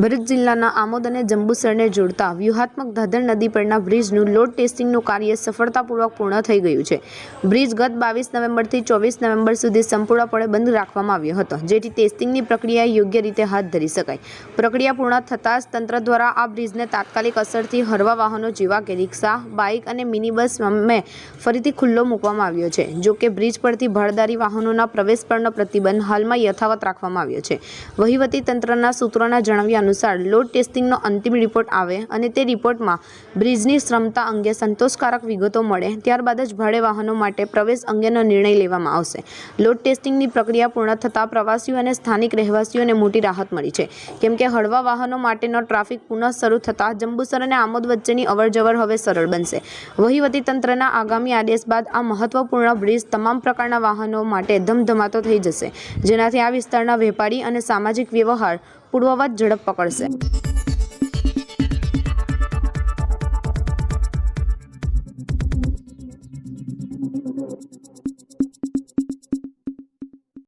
ભરૂચ જિલ્લાના આમોદ અને જંબુસરને જોડતા વ્યૂહાત્મક દાદર નદી પરના બ્રિજનું લોડ ટેસ્ટિંગનું કાર્ય સફળતાપૂર્વક પૂર્ણ થઈ ગયું છે. બ્રિજ ગત બાવીસ નવેમ્બરથી ચોવીસ નવેમ્બર સુધી સંપૂર્ણપણે બંધ રાખવામાં આવ્યો હતો, જેથી ટેસ્ટિંગની પ્રક્રિયા યોગ્ય રીતે હાથ ધરી શકાય. પ્રક્રિયા પૂર્ણ થતાં જ તંત્ર દ્વારા આ બ્રિજને તાત્કાલિક અસરથી હળવા વાહનો જેવા કે રિક્ષા, બાઇક અને મિની બસ સામે ફરીથી ખુલ્લો મૂકવામાં આવ્યો છે. જો કે બ્રિજ પરથી ભાડદારી વાહનોના પ્રવેશ પરનો પ્રતિબંધ હાલમાં યથાવત રાખવામાં આવ્યો છે. વહીવટી તંત્રના સૂત્રોના જણાવ્યા અનુસાર લોડ ટેસ્ટિંગનો અંતિમ રિપોર્ટ આવે અને તે રિપોર્ટમાં બ્રિજની ક્ષમતા અંગે સંતોષકારક વિગતો મળે, ત્યારબાદ જ ભાડે વાહનો માટે પ્રવેશ અંગેનો નિર્ણય લેવામાં આવશે. લોડ ટેસ્ટિંગની પ્રક્રિયા પૂર્ણ થતાં પ્રવાસીઓ અને સ્થાનિક રહેવાસીઓને મોટી રાહત મળી છે. કેમ કે હળવા વાહનો માટેનો ટ્રાફિક પુનઃ શરૂ થતાં જંબુસર અને આમોદ વચ્ચેની અવરજવર હવે સરળ બનશે. વહીવટીતંત્રના આગામી આદેશ બાદ આ મહત્વપૂર્ણ બ્રિજ તમામ પ્રકારના વાહનો માટે ધમધમાતો થઈ જશે. જેનાથી આ વિસ્તારના વેપારી અને સામાજિક વ્યવહાર પૂર્વવત ઝડપ પકડશે.